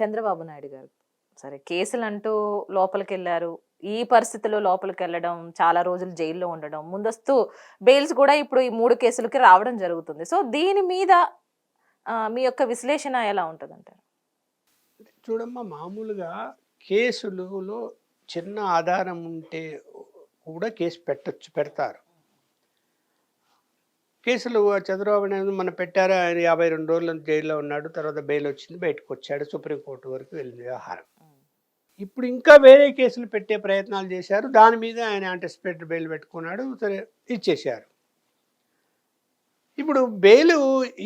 చంద్రబాబు నాయుడు గారు. సరే కేసులు అంటూ లోపలికి వెళ్ళారు ఈ పరిస్థితిలో లోపలికి వెళ్ళడం చాలా రోజులు జైల్లో ఉండడం ముందస్తు బెయిల్స్ కూడా ఇప్పుడు ఈ మూడు కేసులకి రావడం జరుగుతుంది. సో దీని మీద మీ యొక్క విశ్లేషణ ఎలా ఉంటుంది అంటారు చూడమ్మా మామూలుగా కేసులలో చిన్న ఆధారం ఉంటే కూడా కేసు పెట్టచ్చు పెడతారు. కేసులు చంద్రబాబు నాయుడు మన పెట్టారు ఆయన యాభై రెండు రోజులు జైల్లో ఉన్నాడు తర్వాత బెయిల్ వచ్చింది బయటకు వచ్చాడు సుప్రీంకోర్టు వరకు వెళ్ళింది వ్యవహారం. ఇప్పుడు ఇంకా వేరే కేసులు పెట్టే ప్రయత్నాలు చేశారు దాని మీద ఆయన యాంటిసిపేటెడ్ బెయిల్ పెట్టుకున్నాడు సరే ఇచ్చేశారు. ఇప్పుడు బెయిల్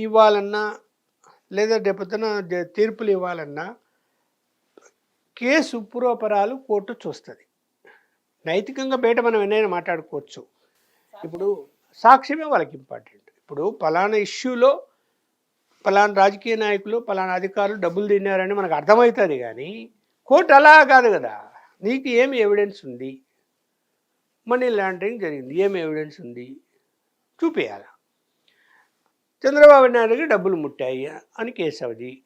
ఇవ్వాలన్నా లేదా రేపొద్దున తీర్పులు ఇవ్వాలన్నా కేసు పూర్వపరాలు కోర్టు చూస్తుంది. నైతికంగా బయట మనం ఎన్నైనా మాట్లాడుకోవచ్చు. ఇప్పుడు సాక్ష్యమే వాళ్ళకి ఇంపార్టెంట్. ఇప్పుడు పలానా ఇష్యూలో పలానా రాజకీయ నాయకులు పలానా అధికారులు డబ్బులు తిన్నారని మనకు అర్థమవుతుంది కానీ కోర్టు అలా కాదు కదా. నీకు ఏమి ఎవిడెన్స్ ఉంది? మనీ లాండరింగ్ జరిగింది. ఏమి ఎవిడెన్స్ ఉంది? చూపించాలి చంద్రబాబు నాయుడుకి డబ్బులు ముట్టాయి అని కేసు అవది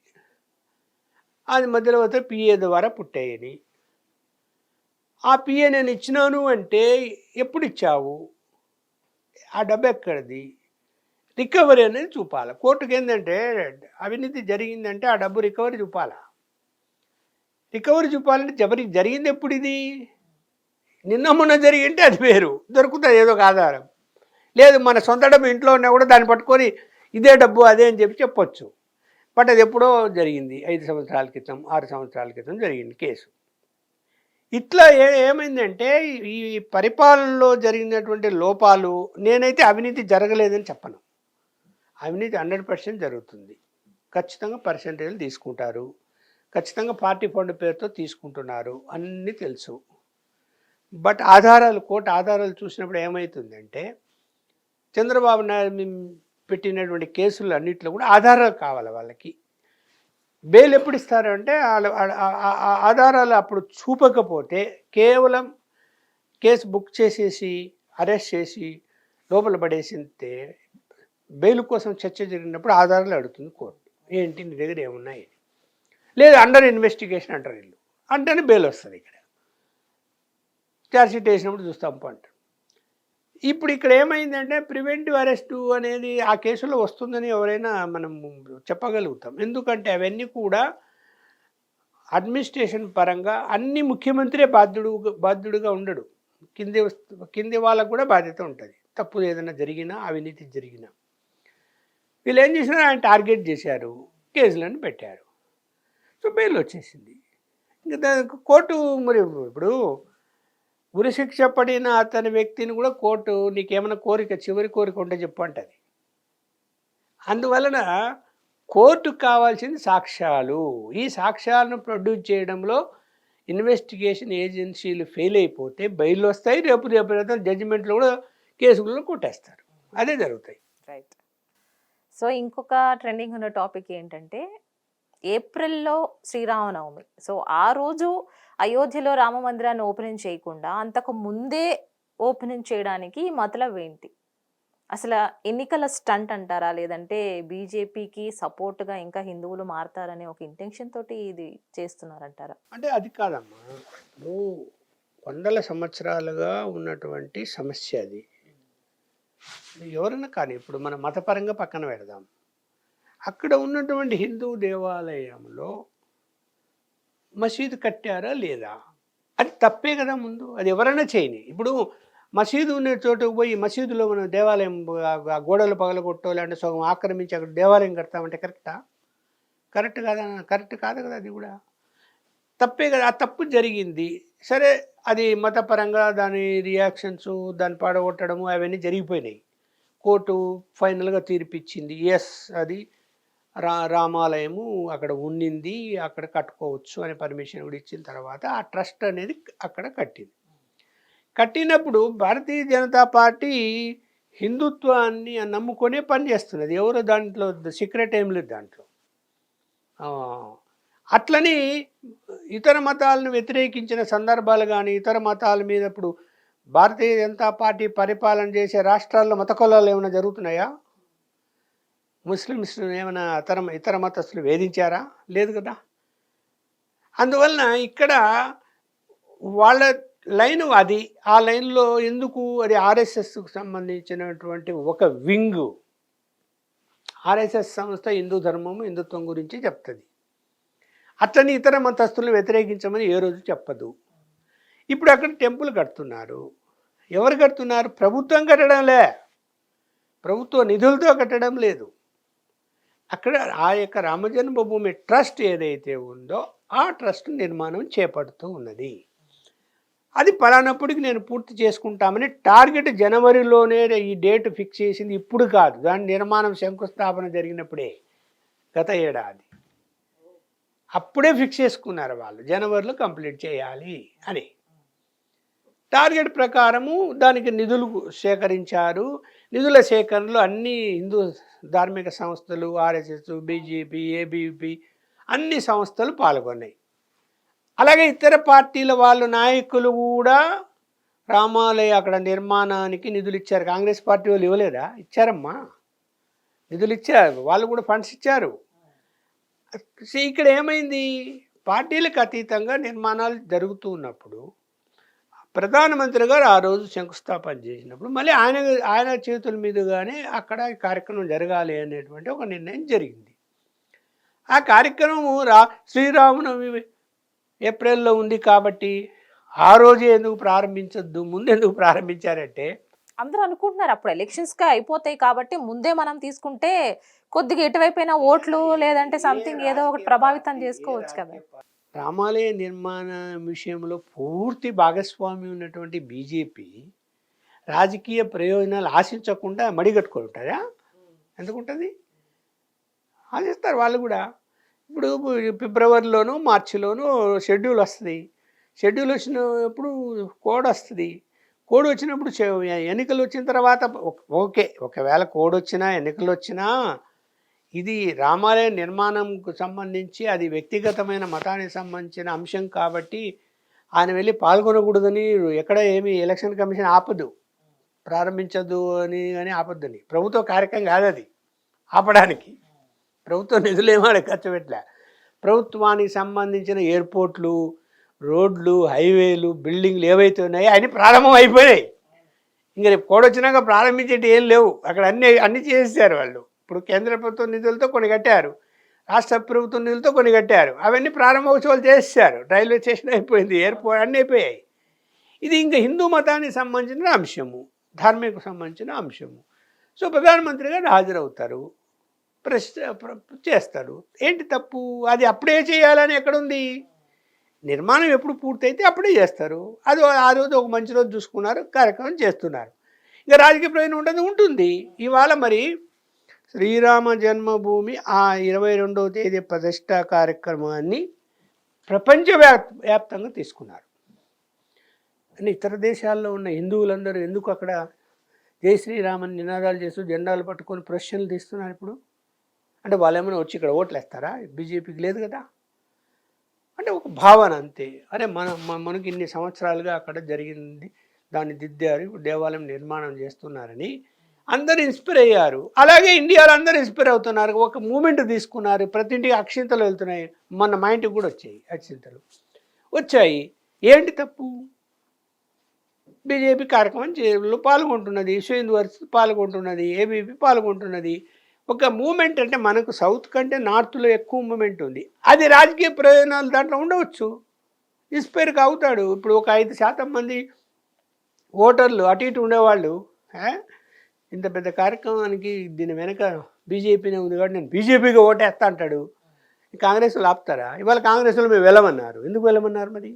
అది మధ్యలో పోతే పిఏ ద్వారా పుట్టాయని. ఆ పిఏ నేను ఇచ్చినాను అంటే ఎప్పుడు ఇచ్చావు? ఆ డబ్బు ఎక్కడిది? రికవరీ అనేది చూపాలి. కోర్టుకి ఏంటంటే అవినీతి జరిగిందంటే ఆ డబ్బు రికవరీ చూపాలా? రికవరీ చూపాలంటే జబరి జరిగింది ఎప్పుడు ఇది నిన్న మొన్న జరిగింటే అది వేరు. దొరుకుతుంది ఏదో ఒక ఆధారం. లేదు మన సొంత డబ్బు ఇంట్లో ఉన్నా కూడా దాన్ని పట్టుకొని ఇదే డబ్బు అదే అని చెప్పి చెప్పొచ్చు. బట్ అది ఎప్పుడో జరిగింది. ఐదు సంవత్సరాల క్రితం ఆరు సంవత్సరాల క్రితం జరిగింది కేసు. ఇట్లా ఏ ఏమైందంటే ఈ పరిపాలనలో జరిగినటువంటి లోపాలు నేనైతే అవినీతి జరగలేదని చెప్పను. అవినీతి హండ్రెడ్ పర్సెంట్ జరుగుతుంది. ఖచ్చితంగా పర్సెంటేజ్లు తీసుకుంటారు. ఖచ్చితంగా పార్టీ ఫండ్ పేరుతో తీసుకుంటున్నారు. అన్నీ తెలుసు. బట్ ఆధారాలు కోర్టు ఆధారాలు చూసినప్పుడు ఏమవుతుందంటే చంద్రబాబు నాయుడు పెట్టినటువంటి కేసులు అన్నింటిలో కూడా ఆధారాలు కావాలి వాళ్ళకి. బెయిల్ ఎప్పుడు ఇస్తారు అంటే ఆ- ఆధారాలు అప్పుడు చూపకపోతే కేవలం కేసు బుక్ చేసేసి అరెస్ట్ చేసి లోపల పడేసింటే బెయిల్ కోసం చర్చ జరిగినప్పుడు ఆధారాలు అడుగుతుంది కోర్టు. ఏంటి నీ దగ్గర ఏమున్నాయి? లేదు అండర్ ఇన్వెస్టిగేషన్ అంటారు వీళ్ళు. అంటేనే బెయిల్ వస్తుంది ఇక్కడ. ఛార్జ్షీట్ వేసినప్పుడు చూస్తాం అంటారు ఇప్పుడు ఇక్కడ ఏమైందంటే ప్రివెంటివ్ అరెస్టు అనేది ఆ కేసులో వస్తుందని ఎవరైనా మనం చెప్పగలుగుతాం. ఎందుకంటే అవన్నీ కూడా అడ్మినిస్ట్రేషన్ పరంగా అన్ని ముఖ్యమంత్రే బాధ్యుడు బాధ్యుడుగా ఉండడు. కింది వస్తు- కింది వాళ్ళకు కూడా బాధ్యత ఉంటుంది. తప్పు ఏదైనా జరిగినా అవినీతి జరిగినా. వీళ్ళు ఏం చేసినారు ఆయన టార్గెట్ చేశారు కేసులను పెట్టారు. సో బెయిల్ వచ్చేసింది. ఇంకా దానికి కోర్టు మరి ఇప్పుడు ఉరిశిక్ష పడిన అతని వ్యక్తిని కూడా కోర్టు నీకేమైనా కోరిక చివరి కోరిక ఉంటే చెప్పంటది అందువలన కోర్టుకు కావాల్సింది సాక్ష్యాలు. ఈ సాక్ష్యాలను ప్రొడ్యూస్ చేయడంలో ఇన్వెస్టిగేషన్ ఏజెన్సీలు ఫెయిల్ అయిపోతే బెయిల్ వస్తాయి రేపు రేపు జడ్జిమెంట్లో కూడా కేసులను కొట్టేస్తారు. అదే జరుగుతాయి. రైట్ సో ఇంకొక ట్రెండింగ్ ఉన్న టాపిక్ ఏంటంటే ఏప్రిల్లో శ్రీరామనవమి. సో ఆ రోజు అయోధ్యలో రామ మందిరాన్ని ఓపెనింగ్ చేయకుండా అంతకు ముందే ఓపెనింగ్ చేయడానికి మతలబ్ ఏంటి? అసలు ఎన్నికల స్టంట్ అంటారా? లేదంటే బీజేపీకి సపోర్ట్గా ఇంకా హిందువులు మారతారనే ఒక ఇంటెన్షన్ తోటి ఇది చేస్తున్నారంటారా? అంటే అది కాదమ్మా. నువ్వు వందల సంవత్సరాలుగా ఉన్నటువంటి సమస్య అది. ఎవరైనా కానీ ఇప్పుడు మన మతపరంగా పక్కన పెడదాం. అక్కడ ఉన్నటువంటి హిందూ దేవాలయంలో మసీదు కట్టారా లేదా? అది తప్పే కదా ముందు. అది ఎవరైనా చేయని. ఇప్పుడు మసీదు ఉన్న చోటుకు పోయి మసీదులో మనం దేవాలయం ఆ- గోడలు పగలగొట్టో లేదంటే సగం ఆక్రమించి అక్కడ దేవాలయం కడతామంటే కరెక్టా? కరెక్ట్ కాదా? కరెక్ట్ కాదు కదా అది కూడా. తప్పే కదా. ఆ తప్పు జరిగింది. సరే అది మతపరంగా దాని రియాక్షన్స్ దాన్ని పాడగొట్టడము అవన్నీ జరిగిపోయినాయి. కోర్టు ఫైనల్గా తీర్పిచ్చింది. ఎస్ అది రా రామాలయము అక్కడ ఉండింది అక్కడ కట్టుకోవచ్చు అనే పర్మిషన్ కూడా ఇచ్చిన తర్వాత ఆ ట్రస్ట్ అనేది అక్కడ కట్టింది. కట్టినప్పుడు భారతీయ జనతా పార్టీ హిందుత్వాన్ని నమ్ముకొనే పనిచేస్తున్నది ఎవరు దాంట్లో సీక్రెట్ ఏం లేదు దాంట్లో. అట్లని ఇతర మతాలను వ్యతిరేకించిన సందర్భాలు కానీ ఇతర మతాల మీద ఇప్పుడు భారతీయ జనతా పార్టీ పరిపాలన చేసే రాష్ట్రాల్లో మత కులాలు ఏమైనా జరుగుతున్నాయా? ముస్లిమ్స్ ఏమైనా ఇతర ఇతర మతస్థులు వేధించారా? లేదు కదా. అందువలన ఇక్కడ వాళ్ళ లైన్ అది. ఆ లైన్లో ఎందుకు? అది ఆర్ఎస్ఎస్కు సంబంధించినటువంటి ఒక వింగు. ఆర్ఎస్ఎస్ సంస్థ హిందూ ధర్మము హిందుత్వం గురించి చెప్తుంది. అట్లని ఇతర మతస్థులను వ్యతిరేకించమని ఏ రోజు చెప్పదు. ఇప్పుడు అక్కడ టెంపుల్ కడుతున్నారు. ఎవరు కడుతున్నారు? ప్రభుత్వం కట్టడంలే. ప్రభుత్వ నిధులతో కట్టడం లేదు. అక్కడ ఆ యొక్క రామజన్మభూమి ట్రస్ట్ ఏదైతే ఉందో ఆ ట్రస్ట్ నిర్మాణం చేపడుతూ ఉన్నది. అది పలానప్పటికి నేను పూర్తి చేసుకుంటామని టార్గెట్ జనవరిలోనే ఈ డేట్ ఫిక్స్ చేసింది ఇప్పుడు కాదు. దాని నిర్మాణం శంకుస్థాపన జరిగినప్పుడే గత ఏడాది. అప్పుడే ఫిక్స్ చేసుకున్నారు వాళ్ళు. జనవరిలో కంప్లీట్ చేయాలి అని. టార్గెట్ ప్రకారము దానికి నిధులు సేకరించారు. నిధుల సేకరణలో అన్ని హిందూ ధార్మిక సంస్థలు ఆర్ఎస్ఎస్ బీజేపీ ఏబీపీ అన్ని సంస్థలు పాల్గొన్నాయి. అలాగే ఇతర పార్టీల వాళ్ళు నాయకులు కూడా రామాలయ అక్కడ నిర్మాణానికి నిధులు ఇచ్చారు. కాంగ్రెస్ పార్టీ వాళ్ళు ఇవ్వలేదా? ఇచ్చారమ్మా. నిధులు ఇచ్చారు. వాళ్ళు కూడా ఫండ్స్ ఇచ్చారు. ఇక్కడ ఏమైంది? పార్టీలకు అతీతంగా నిర్మాణాలు జరుగుతూ ఉన్నప్పుడు ప్రధానమంత్రి గారు ఆ రోజు శంకుస్థాపన చేసినప్పుడు మళ్ళీ ఆయన ఆయన చేతుల మీదుగానే అక్కడ కార్యక్రమం జరగాలి అనేటువంటి ఒక నిర్ణయం జరిగింది. ఆ కార్యక్రమం రా శ్రీరామనవమి ఏప్రిల్లో ఉంది కాబట్టి ఆ రోజే ఎందుకు ప్రారంభించొద్దు ముందు ఎందుకు ప్రారంభించారంటే అందరూ అనుకుంటున్నారు అప్పుడు ఎలక్షన్స్గా అయిపోతాయి కాబట్టి ముందే మనం తీసుకుంటే కొద్దిగా ఎటువైపోయిన ఓట్లు లేదంటే సంథింగ్ ఏదో ఒకటి ప్రభావితం చేసుకోవచ్చు కదా. రామాలయ నిర్మాణ విషయంలో పూర్తి భాగస్వామి ఉన్నటువంటి బీజేపీ రాజకీయ ప్రయోజనాలు ఆశించకుండా మడిగట్టుకొని ఉంటారా ఎందుకుంటుంది? ఆశిస్తారు వాళ్ళు కూడా. ఇప్పుడు ఫిబ్రవరిలోనూ మార్చిలోనూ షెడ్యూల్ వస్తుంది. షెడ్యూల్ వచ్చినప్పుడు కోడ్ వస్తుంది. కోడ్ వచ్చినప్పుడు ఎన్నికలు వచ్చిన తర్వాత ఓకే ఒకవేళ కోడ్ వచ్చినా ఎన్నికలు వచ్చినా ఇది రామాలయ నిర్మాణంకు సంబంధించి అది వ్యక్తిగతమైన మతానికి సంబంధించిన అంశం కాబట్టి ఆయన వెళ్ళి పాల్గొనకూడదని ఎక్కడ ఏమి ఎలక్షన్ కమిషన్ ఆపదు. ప్రారంభించదు అని అని ఆపద్దని. ప్రభుత్వ కార్యక్రమం కాదు అది. ఆపడానికి. ప్రభుత్వ నిధులు ఏమో ఖర్చు పెట్టలే. ప్రభుత్వానికి సంబంధించిన ఎయిర్పోర్ట్లు రోడ్లు హైవేలు బిల్డింగ్లు ఏవైతే ఉన్నాయో అన్నీ ప్రారంభం అయిపోయాయి ఇంక రేపు కోడొచ్చినాక ప్రారంభించేటి ఏం లేవు. అక్కడ అన్ని అన్ని చేసేసారు వాళ్ళు. ఇప్పుడు కేంద్ర ప్రభుత్వం నిధులతో కొన్ని కట్టారు రాష్ట్ర ప్రభుత్వం నిధులతో కొన్ని కట్టారు అవన్నీ ప్రారంభోత్సవాలు చేశారు. రైల్వే స్టేషన్ అయిపోయింది ఎయిర్పోర్ట్ అన్నీ అయిపోయాయి. ఇది ఇంకా హిందూ మతానికి సంబంధించిన అంశము ధార్మిక సంబంధించిన అంశము. సో ప్రధానమంత్రి గారు హాజరవుతారు ప్రశ్న చేస్తారు. ఏంటి తప్పు? అది అప్పుడే చేయాలని ఎక్కడుంది? నిర్మాణం ఎప్పుడు పూర్తయితే అప్పుడే చేస్తారు. అది ఆ రోజు ఒక మంచి రోజు చూసుకున్నారు కార్యక్రమం చేస్తున్నారు. ఇంకా రాజకీయ ప్రయోజనం ఉంటుంది ఉంటుంది. ఇవాళ మరి శ్రీరామ జన్మభూమి ఆ ఇరవై రెండవ తేదీ ప్రతిష్టా కార్యక్రమాన్ని ప్రపంచవ్యాప్ వ్యాప్తంగా తీసుకున్నారు. అని ఇతర దేశాల్లో ఉన్న హిందువులందరూ ఎందుకు అక్కడ జై శ్రీరామని నినాదాలు చేస్తూ జెండాలు పట్టుకొని ప్రశ్నలు తీస్తున్నారు ఇప్పుడు? అంటే వాళ్ళు ఏమైనా వచ్చి ఇక్కడ ఓట్లు వేస్తారా? బీజేపీకి లేదు కదా. అంటే ఒక భావన అంతే. అరే మన మనకి ఇన్ని సంవత్సరాలుగా అక్కడ జరిగింది దాన్ని దిద్దారు ఇప్పుడు దేవాలయం నిర్మాణం చేస్తున్నారని అందరు ఇన్స్పైర్ అయ్యారు. అలాగే ఇండియాలో అందరూ ఇన్స్పైర్ అవుతున్నారు. ఒక మూమెంట్ తీసుకున్నారు. ప్రతి ఇంటికి అక్షింతలు వెళ్తున్నాయి. మొన్న మా ఇంటికి కూడా వచ్చాయి అక్షింతలు. వచ్చాయి. ఏంటి తప్పు? బీజేపీ కార్యక్రమం పాల్గొంటున్నది. విశ్వ హిందూ పాల్గొంటున్నది. ఏబీపీ పాల్గొంటున్నది. ఒక మూమెంట్ అంటే మనకు సౌత్ కంటే నార్త్లో ఎక్కువ మూమెంట్ ఉంది. అది రాజకీయ ప్రయోజనాలు దాంట్లో ఉండవచ్చు. ఇన్స్పైర్గా అవుతాడు. ఇప్పుడు ఒక ఐదు శాతం మంది ఓటర్లు అటు ఇటు ఉండేవాళ్ళు ఇంత పెద్ద కార్యక్రమానికి దీని వెనక బీజేపీనే ఉంది కాబట్టి నేను బీజేపీకి ఓటేస్తా అంటాడు. కాంగ్రెస్లో ఆపుతారా? ఇవాళ కాంగ్రెస్లో మేము వెళ్ళమన్నారు. ఎందుకు వెళ్ళమన్నారు మరి?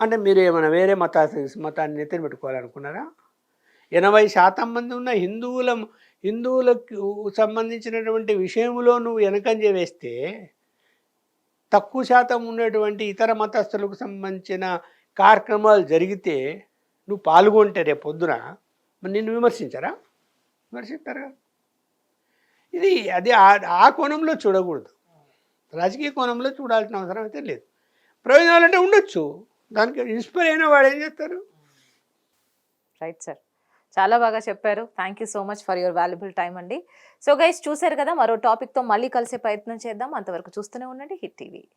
అంటే మీరు ఏమైనా వేరే మత మతాన్ని నెత్తిన పెట్టుకోవాలనుకున్నారా? ఎనభై శాతం మంది ఉన్న హిందువుల హిందువులకు సంబంధించినటువంటి విషయంలో నువ్వు వెనకంజ వేస్తే తక్కువ శాతం ఉన్నటువంటి ఇతర మతస్థులకు సంబంధించిన కార్యక్రమాలు జరిగితే నువ్వు పాల్గొంటే రేపు పొద్దున మరి నిన్ను విమర్శించరా? విమర్శిస్తారా ఇది అది ఆ- ఆ కోణంలో చూడకూడదు. రాజకీయ కోణంలో చూడాల్సిన అవసరం అయితే లేదు. ప్రయోజనాలు అంటే ఉండొచ్చు. దానికి ఇన్స్పైర్ అయిన వాడు ఏం చేస్తారు? Right sir. చాలా బాగా చెప్పారు. Thank you so much for your valuable time అండి. సో గైస్ చూశారు కదా మరో టాపిక్తో మళ్ళీ కలిసే ప్రయత్నం చేద్దాం. అంతవరకు చూస్తూనే ఉండండి. Hit TV